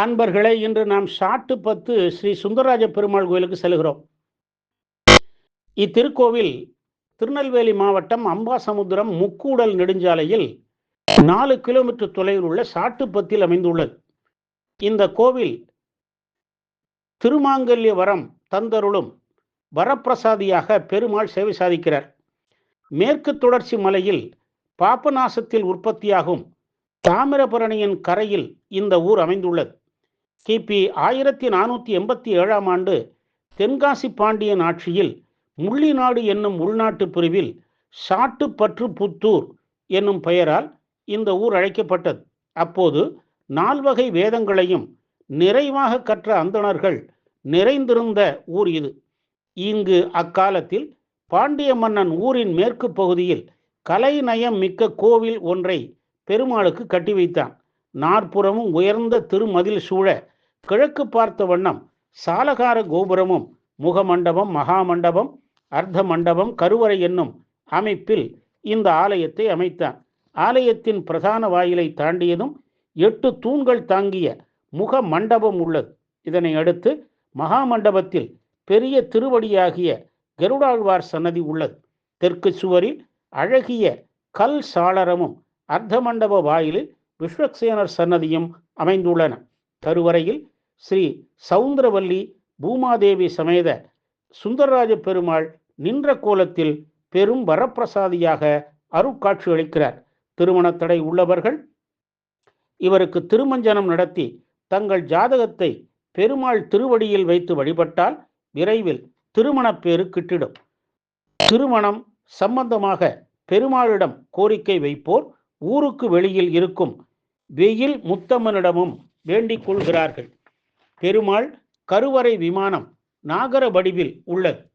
அன்பர்களே இன்று நாம் சாட்டு பத்து ஸ்ரீ சுந்தரராஜ பெருமாள் கோயிலுக்கு செல்கிறோம். இத்திருக்கோவில் திருநெல்வேலி மாவட்டம் அம்பாசமுத்திரம் முக்கூடல் நெடுஞ்சாலையில் நாலு கிலோமீட்டர் தொலைவில் உள்ள சாட்டுப்பத்தில் அமைந்துள்ளது. இந்த கோவில் திருமாங்கல்ய வரம் தந்தருளும் வரப்பிரசாதியாக பெருமாள் சேவை சாதிக்கிறார். மேற்கு தொடர்ச்சி மலையில் பாபநாசத்தில் உற்பத்தியாகும் தாமிரபரணியின் கரையில் இந்த ஊர் அமைந்துள்ளது. கிபி ஆயிரத்தி நானூற்றி எண்பத்தி ஏழாம் ஆண்டு தென்காசி பாண்டியன் ஆட்சியில் முள்ளிநாடு என்னும் உள்நாட்டு பிரிவில் சாட்டுப்பற்று புத்தூர் என்னும் பெயரால் இந்த ஊர் அழைக்கப்பட்டது. அப்போது நால்வகை வேதங்களையும் நிறைவாக கற்ற அந்தணர்கள் நிறைந்திருந்த ஊர் இது. இங்கு அக்காலத்தில் பாண்டிய மன்னன் ஊரின் மேற்கு பகுதியில் கலைநயம் மிக்க கோவில் ஒன்றை பெருமாளுக்கு கட்டி வைத்தான். நாற்புறமும் உயர்ந்த திருமதில் சூழ கிழக்கு பார்த்த வண்ணம் சாலகார கோபுரமும் முகமண்டபம் மகாமண்டபம் அர்த்த மண்டபம் கருவறை என்னும் அமைப்பில் இந்த ஆலயத்தை அமைத்தான். ஆலயத்தின் பிரதான வாயிலை தாண்டியதும் எட்டு தூண்கள் தாங்கிய முக மண்டபம் உள்ளது. இதனை அடுத்து மகாமண்டபத்தில் பெரிய திருவடியாகிய கருடாழ்வார் சன்னதி உள்ளது. தெற்கு சுவரில் அழகிய கல் சாளரமும் அர்த்த மண்டப வாயிலில் விஸ்வக்சேனர் சன்னதியும் அமைந்துள்ளன. தருவரையில் ஸ்ரீ சவுந்தரவல்லி பூமாதேவி சமேத சுந்தரராஜ பெருமாள் நின்ற கோலத்தில் பெரும் வரப்பிரசாதியாக அருட்காட்சி அளிக்கிறார். திருமண தடை உள்ளவர்கள் இவருக்கு திருமஞ்சனம் நடத்தி தங்கள் ஜாதகத்தை பெருமாள் திருவடியில் வைத்து வழிபட்டால் விரைவில் திருமணப்பேறு கிட்டிடும். திருமணம் சம்பந்தமாக பெருமாளிடம் கோரிக்கை வைப்போர் ஊருக்கு வெளியில் இருக்கும். வெயில் முத்தம்மனிடமும் வேண்டிக் கொள்கிறார்கள். பெருமாள் கருவறை விமானம் நாகர வடிவில் உள்ளது.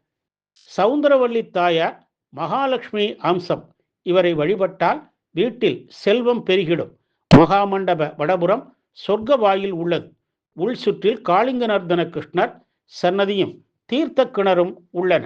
சவுந்தரவல்லி தாயார் மகாலட்சுமி அம்சம் இவரை வழிபட்டால் வீட்டில் செல்வம் பெருகிடும். மகாமண்டப வடபுறம் சொர்க்க வாயில் உள்ளது. உள் சுற்றில் காளிங்கநர்தன கிருஷ்ணர் சன்னதியும் தீர்த்த கிணறும் உள்ளன.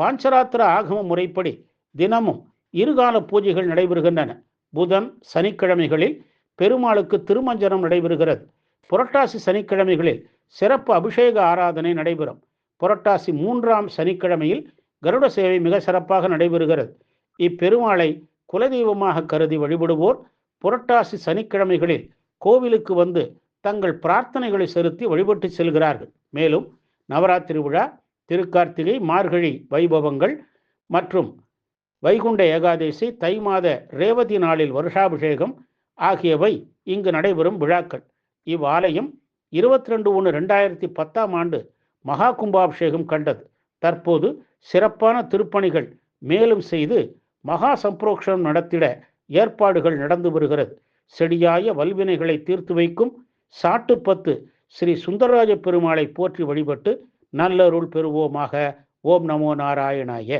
பாஞ்சராத்திர ஆகம முறைப்படி தினமும் இருகால பூஜைகள் நடைபெறுகின்றன. புதன் சனிக்கிழமைகளில் பெருமாளுக்கு திருமஞ்சனம் நடைபெறுகிறது. புரட்டாசி சனிக்கிழமைகளில் சிறப்பு அபிஷேக ஆராதனை நடைபெறும். புரட்டாசி மூன்றாம் சனிக்கிழமையில் கருட சேவை மிக சிறப்பாக நடைபெறுகிறது. இப்பெருமாளை குலதெய்வமாக கருதி வழிபடுவோர் புரட்டாசி சனிக்கிழமைகளில் கோவிலுக்கு வந்து தங்கள் பிரார்த்தனைகளை செலுத்தி வழிபட்டு செல்கிறார்கள். மேலும் நவராத்திரி விழா திருக்கார்த்திகை மார்கழி வைபவங்கள் மற்றும் வைகுண்ட ஏகாதேசி தை மாத ரேவதி நாளில் வருஷாபிஷேகம் ஆகியவை இங்கு நடைபெறும் விழாக்கள். இவ்வாலயம் இருபத்தி ரெண்டு ஒன்று ரெண்டாயிரத்தி பத்தாம் ஆண்டு மகா கும்பாபிஷேகம் கண்டது. தற்போது சிறப்பான திருப்பணிகள் மேலும் செய்து மகா சம்பரோக்ஷம் நடத்திட ஏற்பாடுகள் நடந்து வருகிறது. செடியாய வல்வினைகளை தீர்த்து வைக்கும் சாட்டுப்பத்து ஸ்ரீ சுந்தரராஜ பெருமாளை போற்றி வழிபட்டு நல்லருள் பெறுவோமாக. ஓம் நமோ நாராயணாய.